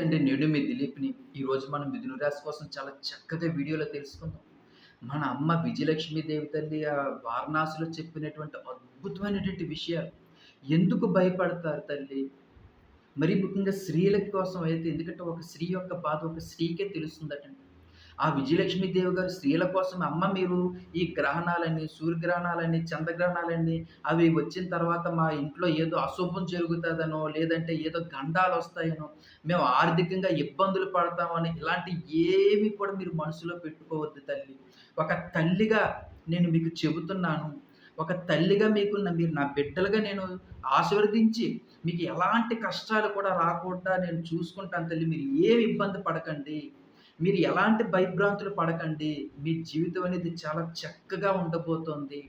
అండి నేను మీ దిలీప్ని. ఈరోజు మనం మిథున రాశి కోసం చాలా చక్కగా వీడియోలో తెలుసుకుందాం. మన అమ్మ విజయలక్ష్మి దేవి తల్లి ఆ వారణాసిలో చెప్పినటువంటి అద్భుతమైనటువంటి విషయాలు. ఎందుకు భయపడతారు తల్లి? మరి ముఖ్యంగా స్త్రీల కోసం అయితే ఎందుకంటే ఒక స్త్రీ యొక్క బాధ ఒక స్త్రీకే తెలుస్తుందటండి. ఆ విజయలక్ష్మీదేవి గారు స్త్రీల కోసం అమ్మ మీరు ఈ గ్రహణాలని సూర్యగ్రహణాలని చంద్రగ్రహణాలని అవి వచ్చిన తర్వాత మా ఇంట్లో ఏదో అశుభం జరుగుతుందనో లేదంటే ఏదో గండాలు వస్తాయనో మేము ఆర్థికంగా ఇబ్బందులు పడతామని ఇలాంటి ఏవి కూడా మీరు మనసులో పెట్టుకోవద్దు తల్లి. ఒక తల్లిగా నేను మీకు చెబుతున్నాను. ఒక తల్లిగా మీకు మీరు నా బిడ్డలుగా నేను ఆశీర్వదించి మీకు ఎలాంటి కష్టాలు కూడా రాకుండా నేను చూసుకుంటాను తల్లి. మీరు ఏమి ఇబ్బంది పడకండి. మీరు ఎలాంటి భయభ్రాంతులు పడకండి. మీ జీవితం అనేది చాలా చక్కగా ఉండబోతోంది.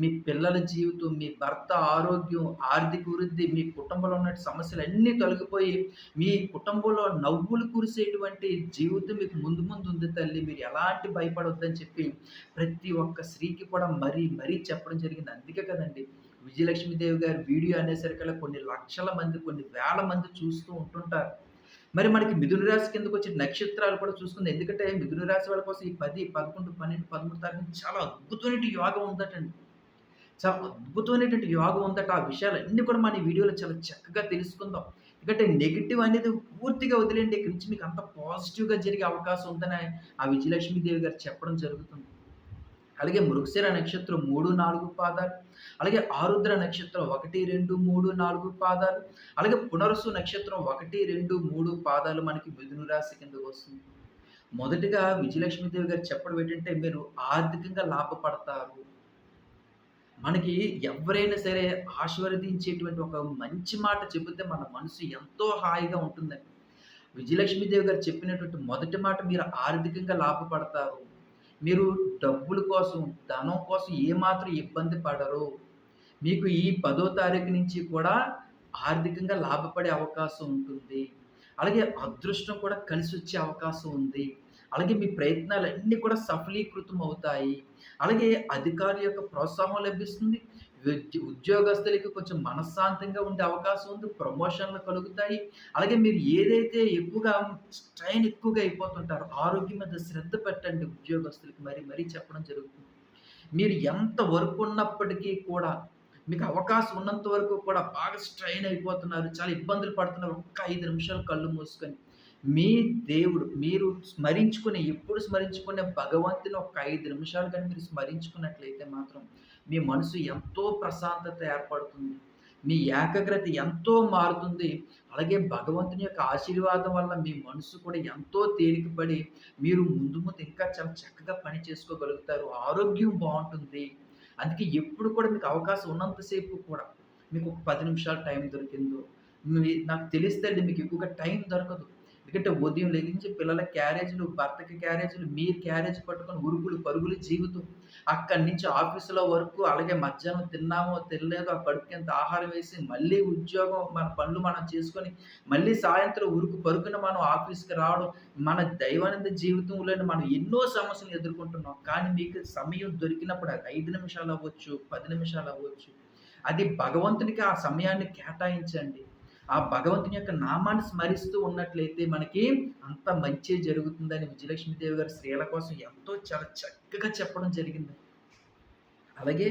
మీ పిల్లల జీవితం మీ భర్త ఆరోగ్యం ఆర్థిక వృద్ధి మీ కుటుంబంలో ఉన్న సమస్యలు అన్నీ తొలగిపోయి మీ కుటుంబంలో నవ్వులు కురిసేటువంటి జీవితం మీకు ముందు ముందు ఉంది తల్లి. మీరు ఎలాంటి భయపడొద్దని చెప్పి ప్రతి ఒక్క స్త్రీకి కూడా మరీ మరీ చెప్పడం జరిగింది. అందుకే కదండి విజయలక్ష్మీదేవి గారి వీడియో అనేసరికల్లా కొన్ని లక్షల మంది కొన్ని వేల మంది చూస్తూ ఉంటుంటారు. మరి మనకి మిథున రాశి కిందకు వచ్చే నక్షత్రాలు కూడా చూసుకుంది. ఎందుకంటే మిథున రాశి వాళ్ళ కోసం ఈ పది పదకొండు పన్నెండు పదమూడు తారీఖు చాలా అద్భుతమైన యోగం ఉందటండి. చాలా అద్భుతమైనటువంటి యోగం ఉందట. ఆ విషయాలన్నీ కూడా మన ఈ వీడియోలో చాలా చక్కగా తెలుసుకుందాం. ఎందుకంటే నెగిటివ్ అనేది పూర్తిగా వదిలేండి ఇక్కడి నుంచి మీకు అంత పాజిటివ్గా జరిగే అవకాశం ఉందని ఆ విజయలక్ష్మీదేవి గారు చెప్పడం జరుగుతుంది. అలాగే మృగశిర నక్షత్రం మూడు నాలుగు పాదాలు అలాగే ఆరుద్ర నక్షత్రం ఒకటి రెండు మూడు నాలుగు పాదాలు అలాగే పునరుసు నక్షత్రం ఒకటి రెండు మూడు పాదాలు మనకి మిథును రాశి కిందకు వస్తుంది. మొదటిగా విజయలక్ష్మీదేవి గారు చెప్పడం ఏంటంటే మీరు ఆర్థికంగా లాభపడతారు. మనకి ఎవరైనా సరే ఆశీర్వదించేటువంటి ఒక మంచి మాట చెబితే మన మనసు ఎంతో హాయిగా ఉంటుందండి. విజయలక్ష్మీదేవి గారు చెప్పినటువంటి మొదటి మాట మీరు ఆర్థికంగా లాభపడతారు. మీరు డబ్బుల కోసం ధనం కోసం ఏమాత్రం ఇబ్బంది పడరు. మీకు ఈ పదో తారీఖు నుంచి కూడా ఆర్థికంగా లాభపడే అవకాశం ఉంటుంది. అలాగే అదృష్టం కూడా కలిసి వచ్చే అవకాశం ఉంది. అలాగే మీ ప్రయత్నాలన్నీ కూడా సఫలీకృతం అవుతాయి. అలాగే అధికారుల యొక్క ప్రోత్సాహం లభిస్తుంది. ఉద్యోగస్తులకి కొంచెం మనశ్శాంతంగా ఉండే అవకాశం ఉంది ప్రమోషన్లు కలుగుతాయి. అలాగే మీరు ఏదైతే ఎక్కువగా స్ట్రైన్ ఎక్కువగా అయిపోతుంటారో ఆరోగ్యం మీద శ్రద్ధ పెట్టండి ఉద్యోగస్తులకి మరి మరీ చెప్పడం జరుగుతుంది. మీరు ఎంత వర్క్ ఉన్నప్పటికీ కూడా మీకు అవకాశం ఉన్నంత వరకు కూడా బాగా స్ట్రైన్ అయిపోతున్నారు చాలా ఇబ్బందులు పడుతున్నారు. ఒక్క ఐదు నిమిషాలు కళ్ళు మూసుకొని. మీ దేవుడు మీరు స్మరించుకునే ఎప్పుడు స్మరించుకునే భగవంతుని ఒక ఐదు నిమిషాలు కానీ మీరు స్మరించుకున్నట్లయితే మాత్రం మీ మనసు ఎంతో ప్రశాంతత ఏర్పడుతుంది. మీ ఏకాగ్రత ఎంతో మారుతుంది. అలాగే భగవంతుని యొక్క ఆశీర్వాదం వల్ల మీ మనసు కూడా ఎంతో తేలికపడి మీరు ముందు ముందు ఇంకా చాలా చక్కగా పని చేసుకోగలుగుతారు. ఆరోగ్యం బాగుంటుంది. అందుకే ఎప్పుడు కూడా మీకు అవకాశం ఉన్నంతసేపు కూడా మీకు ఒక పది నిమిషాలు టైం దొరికిందో మీ నాకు తెలిస్తే అండి మీకు ఎక్కువగా టైం దొరకదు. ఎందుకంటే ఉదయం లెగించి పిల్లల క్యారేజీలు భర్తకి క్యారేజీలు మీ క్యారేజ్ పట్టుకొని ఉరుకులు పరుగులు జీవితం. అక్కడి నుంచి ఆఫీసులో వరకు అలాగే మధ్యాహ్నం తిన్నామో తినలేదో ఆ కడుపుకి ఎంత ఆహారం వేసి మళ్ళీ ఉద్యోగం మన పనులు మనం చేసుకొని మళ్ళీ సాయంత్రం ఉరుకు పరుగున మనం ఆఫీస్కి రావడం మన దైవానంద జీవితంలోనే మనం ఎన్నో సమస్యలు ఎదుర్కొంటున్నాం. కానీ మీకు సమయం దొరికినప్పుడు అది ఐదు నిమిషాలు అవ్వచ్చు పది నిమిషాలు అవ్వచ్చు. అది భగవంతునికి ఆ సమయాన్ని కేటాయించండి. ఆ భగవంతుని యొక్క నామాన్ని స్మరిస్తూ ఉన్నట్లయితే మనకి అంత మంచి జరుగుతుందని విజయలక్ష్మీదేవి గారు స్త్రీల కోసం ఎంతో చాలా చక్కగా చెప్పడం జరిగింది. అలాగే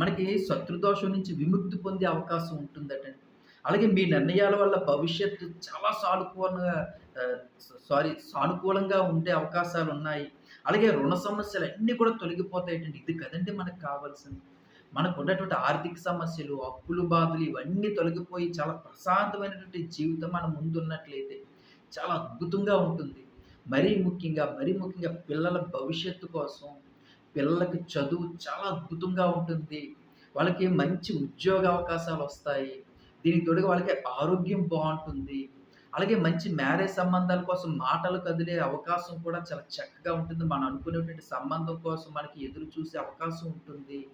మనకి శత్రుదోషం నుంచి విముక్తి పొందే అవకాశం ఉంటుందటండి అలాగే మీ నిర్ణయాల వల్ల భవిష్యత్తు చాలా సానుకూలంగా సారీ సానుకూలంగా ఉండే అవకాశాలు ఉన్నాయి అలాగే రుణ సమస్యలు అన్నీ కూడా తొలగిపోతాయటండి. ఇది కదండి మనకు కావాల్సింది. మనకు ఉన్నటువంటి ఆర్థిక సమస్యలు అప్పులు బాధలు ఇవన్నీ తొలగిపోయి చాలా ప్రశాంతమైనటువంటి జీవితం మన ముందు ఉన్నట్లయితే చాలా అద్భుతంగా ఉంటుంది. మరీ ముఖ్యంగా మరీ ముఖ్యంగా పిల్లల భవిష్యత్తు కోసం పిల్లలకి చదువు చాలా అద్భుతంగా ఉంటుంది. వాళ్ళకి మంచి ఉద్యోగ అవకాశాలు వస్తాయి. దీనికి తోడుగా వాళ్ళకి ఆరోగ్యం బాగుంటుంది. అలాగే మంచి మ్యారేజ్ సంబంధాల కోసం మాటలు కదిలే అవకాశం కూడా చాలా చక్కగా ఉంటుంది. మనం అనుకునేటువంటి సంబంధం కోసం మనకి ఎదురు చూసే అవకాశం ఉంటుంది.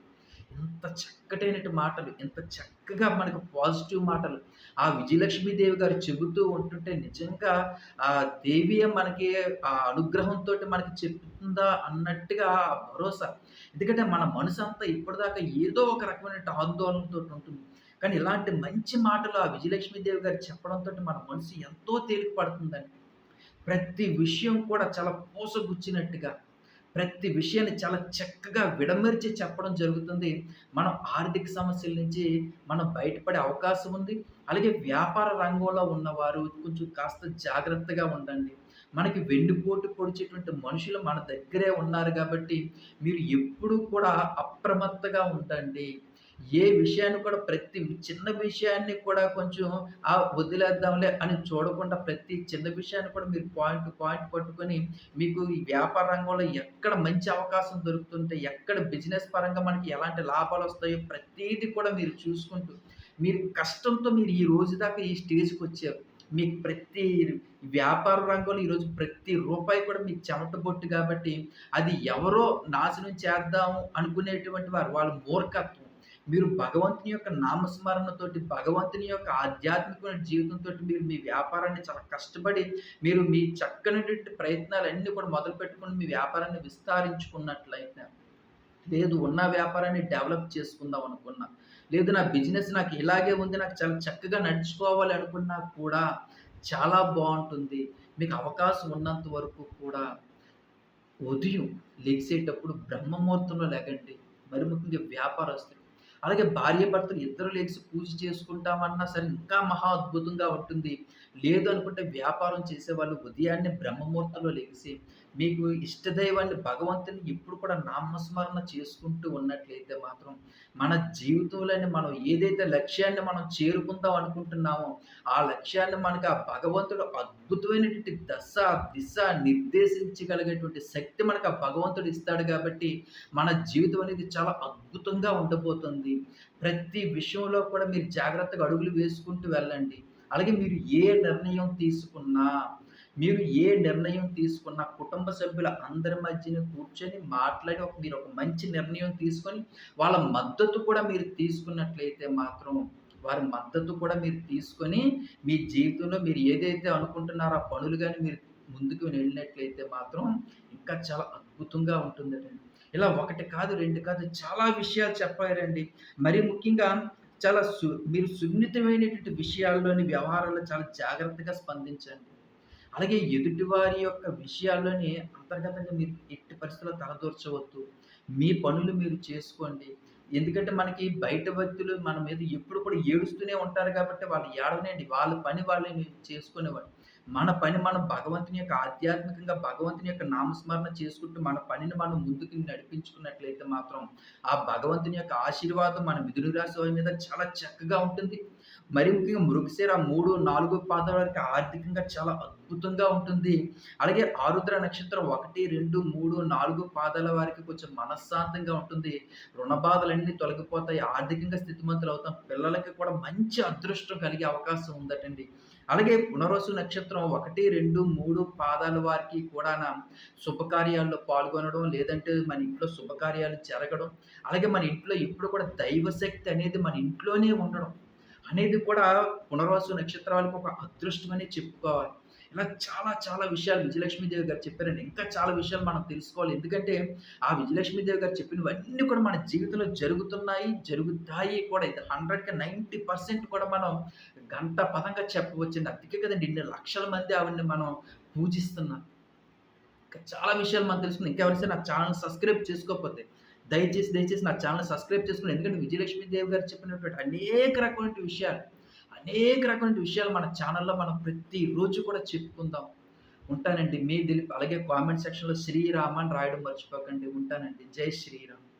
ఎంత చక్కటైనటు మాటలు ఎంత చక్కగా మనకు పాజిటివ్ మాటలు. ఆ విజయలక్ష్మీదేవి గారు చెబుతూ ఉంటుంటే నిజంగా ఆ దేవియే మనకి ఆ అనుగ్రహంతో మనకి చెప్తుందా అన్నట్టుగా ఆ భరోసా. ఎందుకంటే మన మనసు అంతా ఇప్పటిదాకా ఏదో ఒక రకమైన ఆందోళనతో ఉంటుంది. కానీ ఇలాంటి మంచి మాటలు ఆ విజయలక్ష్మీదేవి గారు చెప్పడంతో మన మనసు ఎంతో తేలిక పడుతుందండి. ప్రతి విషయం కూడా చాలా పూసగుచ్చినట్టుగా, ప్రతి విషయాన్ని చాలా చక్కగా విడమరిచి చెప్పడం జరుగుతుంది. మనం ఆర్థిక సమస్యల నుంచి మనం బయటపడే అవకాశం ఉంది. అలాగే వ్యాపార రంగంలో ఉన్నవారు కొంచెం కాస్త జాగ్రత్తగా ఉండండి. మనకి వెన్నుపోటు పొడిచేటువంటి మనుషులు మన దగ్గరే ఉన్నారు కాబట్టి మీరు ఎప్పుడూ కూడా అప్రమత్తగా ఉండండి. ఏ విషయాన్ని కూడా ప్రతి చిన్న విషయాన్ని కూడా కొంచెం ఆ! వదిలేద్దాంలే అని చూడకుండా ప్రతి చిన్న విషయాన్ని కూడా మీరు పాయింట్, పాయింట్ పట్టుకొని మీకు ఈ వ్యాపార రంగంలో ఎక్కడ మంచి అవకాశం దొరుకుతుంటే, ఎక్కడ బిజినెస్ పరంగా మనకి ఎలాంటి లాభాలు వస్తాయో ప్రతిదీ కూడా మీరు చూసుకుంటూ, మీరు కష్టంతో మీరు ఈ రోజు దాకా ఈ స్టేజ్కి వచ్చారు మీకు ప్రతి వ్యాపార రంగంలో ఈరోజు ప్రతి రూపాయి కూడా మీకు చెమట బొట్టు అది ఎవరో నాశనం చేద్దాము అనుకునేటువంటి వారు వాళ్ళ మూర్ఖత్వం. మీరు భగవంతుని యొక్క నామస్మరణతోటి, భగవంతుని యొక్క ఆధ్యాత్మికమైన జీవితంతో మీరు మీ వ్యాపారాన్ని చాలా కష్టపడి, మీరు మీ చక్కనటువంటి ప్రయత్నాలన్నీ కూడా మొదలుపెట్టుకొని మీ వ్యాపారాన్ని విస్తరించుకున్నట్లయితే, లేదు ఉన్న వ్యాపారాన్ని డెవలప్ చేసుకుందాం అనుకున్నా, లేదు నా బిజినెస్ నాకు ఇలాగే ఉంది, నాకు చాలా చక్కగా నడుచుకోవాలి అనుకున్నా కూడా చాలా బాగుంటుంది మీకు అవకాశం ఉన్నంత వరకు కూడా ఉదయం లెగిసేటప్పుడు బ్రహ్మ ముహూర్తంలో లేకండి మరి ముఖ్యంగా వ్యాపారస్తులు. అలాగే భార్యాభర్తలు ఇద్దరు లేచి పూజ చేసుకుంటామన్నా సరే ఇంకా మహా అద్భుతంగా ఉంటుంది. లేదు అనుకుంటే వ్యాపారం చేసేవాళ్ళు ఉదయాన్నే బ్రహ్మముహూర్తంలో లెగిసి, మీకు ఇష్టదైవాన్ని భగవంతుని ఎప్పుడు కూడా నామస్మరణ చేసుకుంటూ ఉన్నట్లయితే మాత్రం, మన జీవితంలోని మనం ఏదైతే లక్ష్యాన్ని మనం చేరుకుందాం అనుకుంటున్నామో, ఆ లక్ష్యాన్ని మనకు ఆ భగవంతుడు అద్భుతమైనటువంటి దశ, దిశ నిర్దేశించగలిగేటువంటి శక్తి మనకు ఆ భగవంతుడు ఇస్తాడు కాబట్టి, మన జీవితం అనేది చాలా అద్భుతంగా ఉండబోతుంది. ప్రతి విషయంలో కూడా మీరు జాగ్రత్తగా అడుగులు వేసుకుంటూ వెళ్ళండి. అలాగే మీరు ఏ నిర్ణయం తీసుకున్నా, మీరు ఏ నిర్ణయం తీసుకున్నా కుటుంబ సభ్యుల అందరి మధ్యన కూర్చొని మాట్లాడి ఒక మీరు ఒక మంచి నిర్ణయం తీసుకొని, వాళ్ళ మద్దతు కూడా మీరు తీసుకున్నట్లయితే మాత్రం, వారి మద్దతు కూడా మీరు తీసుకొని, మీ జీవితంలో మీరు ఏదైతే అనుకుంటున్నారో ఆ పనులు కానీ మీరు ముందుకు వెళ్ళినట్లయితే మాత్రం, ఇంకా చాలా అద్భుతంగా ఉంటుందండి ఇలా ఒకటి కాదు, రెండు కాదు చాలా విషయాలు చెప్పారండి. మరి ముఖ్యంగా చాలా సు మీరు సున్నితమైనటువంటి విషయాల్లోని వ్యవహారాల్లో చాలా జాగ్రత్తగా స్పందించండి. అలాగే ఎదుటివారి యొక్క విషయాల్లోని అంతర్గతంగా మీరు ఎట్టి పరిస్థితిలో తలదూర్చవద్దు. మీ పనులు మీరు చేసుకోండి. ఎందుకంటే మనకి బయట వ్యక్తులు మన మీద ఎప్పుడు కూడా ఏడుస్తూనే ఉంటారు కాబట్టి వాళ్ళు ఏడవనండి వాళ్ళ పని వాళ్ళని చేసుకునేవాళ్ళు. మన పని మనం భగవంతుని యొక్క ఆధ్యాత్మికంగా భగవంతుని యొక్క నామస్మరణ చేసుకుంటూ మన పనిని మనం ముందుకు నడిపించుకున్నట్లయితే మాత్రం, ఆ భగవంతుని యొక్క ఆశీర్వాదం మన మిథున రాశి వారి మీద చాలా చక్కగా ఉంటుంది. మరి ముఖ్యంగా మృగశిర 3, 4 పాదాల వరకు ఆర్థికంగా చాలా అద్భుతంగా ఉంటుంది. అలాగే ఆరుద్ర నక్షత్రం 1, 2, 3, 4 పాదాల వారికి కొంచెం మనశ్శాంతంగా ఉంటుంది. రుణ బాధలన్నీ తొలగిపోతాయి. ఆర్థికంగా స్థితిమంతులవుతాం. పిల్లలకి కూడా మంచి అదృష్టం కలిగే అవకాశం ఉందటండి. అలాగే పునరసు నక్షత్రం 1, 2, 3 పాదాల వారికి కూడా శుభకార్యాల్లో పాల్గొనడం, లేదంటే మన ఇంట్లో శుభకార్యాలు జరగడం, అలాగే మన ఇంట్లో ఎప్పుడు కూడా దైవశక్తి అనేది మన ఇంట్లోనే ఉండడం అనేది కూడా పునర్వసు నక్షత్రాలకు ఒక అదృష్టం అనే చెప్పుకోవాలి. ఇలా చాలా చాలా విషయాలు విజయలక్ష్మీదేవి గారు చెప్పారండి. ఇంకా చాలా విషయాలు మనం తెలుసుకోవాలి. ఎందుకంటే ఆ విజయలక్ష్మీదేవి గారు చెప్పినవన్నీ కూడా మన జీవితంలో జరుగుతున్నాయి, జరుగుతాయి కూడా. ఇది 100కి 90% కూడా మనం గంట పదంగా చెప్పవచ్చింది అందుకే కదండీ ఇన్ని లక్షల మంది ఆవిడని మనం పూజిస్తున్నాం. ఇంకా చాలా విషయాలు మనం తెలుసుకుందాం. ఇంకెవరైనా నా ఛానల్ సబ్స్క్రైబ్ చేసుకోకపోతే దయచేసి, దయచేసి నా ఛానల్ సబ్స్క్రైబ్ చేసుకుని ఎందుకంటే విజయలక్ష్మీదేవి గారు చెప్పినటువంటి అనేక రకమైన విషయాలు, అనేక రకమైన విషయాలు మన ఛానల్లో మనం ప్రతిరోజు కూడా చెప్పుకుందాం. ఉంటానండి. మీ దిలీప్. అలాగే కామెంట్ సెక్షన్‌లో శ్రీరామ్ అని రాయడం మర్చిపోకండి. ఉంటానండి. జై శ్రీరామ్.